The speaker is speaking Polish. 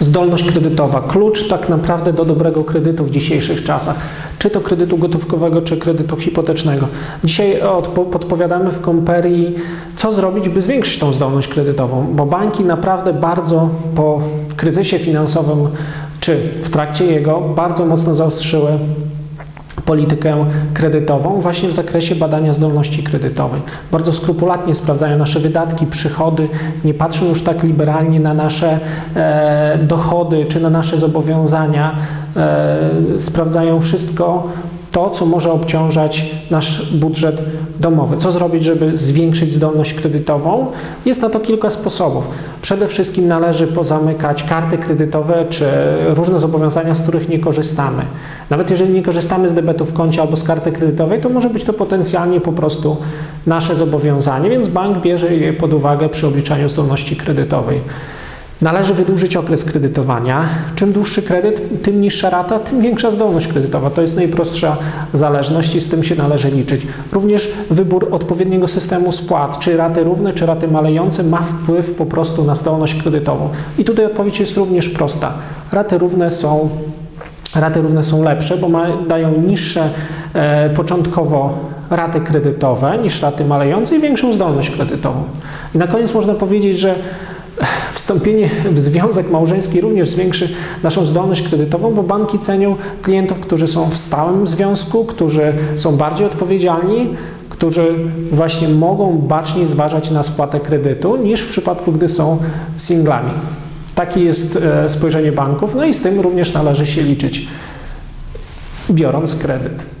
Zdolność kredytowa, klucz tak naprawdę do dobrego kredytu w dzisiejszych czasach, czy to kredytu gotówkowego, czy kredytu hipotecznego. Dzisiaj podpowiadamy w Komperii, co zrobić, by zwiększyć tą zdolność kredytową, bo banki naprawdę bardzo po kryzysie finansowym, czy w trakcie jego, bardzo mocno zaostrzyły politykę kredytową właśnie w zakresie badania zdolności kredytowej. Bardzo skrupulatnie sprawdzają nasze wydatki, przychody, nie patrzą już tak liberalnie na nasze e, dochody czy na nasze zobowiązania. E, sprawdzają wszystko to, co może obciążać nasz budżet domowy. Co zrobić, żeby zwiększyć zdolność kredytową? Jest na to kilka sposobów. Przede wszystkim należy pozamykać karty kredytowe czy różne zobowiązania, z których nie korzystamy. Nawet jeżeli nie korzystamy z debetu w koncie albo z karty kredytowej, to może być to potencjalnie po prostu nasze zobowiązanie, więc bank bierze je pod uwagę przy obliczaniu zdolności kredytowej. Należy wydłużyć okres kredytowania. Czym dłuższy kredyt, tym niższa rata, tym większa zdolność kredytowa. To jest najprostsza zależność i z tym się należy liczyć. Również wybór odpowiedniego systemu spłat, czy raty równe, czy raty malejące, ma wpływ po prostu na zdolność kredytową. I tutaj odpowiedź jest również prosta. Raty równe są Raty równe są lepsze, bo ma, dają niższe e, początkowo raty kredytowe niż raty malejące i większą zdolność kredytową. I na koniec można powiedzieć, że Wstąpienie w związek małżeński również zwiększy naszą zdolność kredytową, bo banki cenią klientów, którzy są w stałym związku, którzy są bardziej odpowiedzialni, którzy właśnie mogą bacznie zważać na spłatę kredytu, niż w przypadku, gdy są singlami. Takie jest e, spojrzenie banków, no i z tym również należy się liczyć, biorąc kredyt.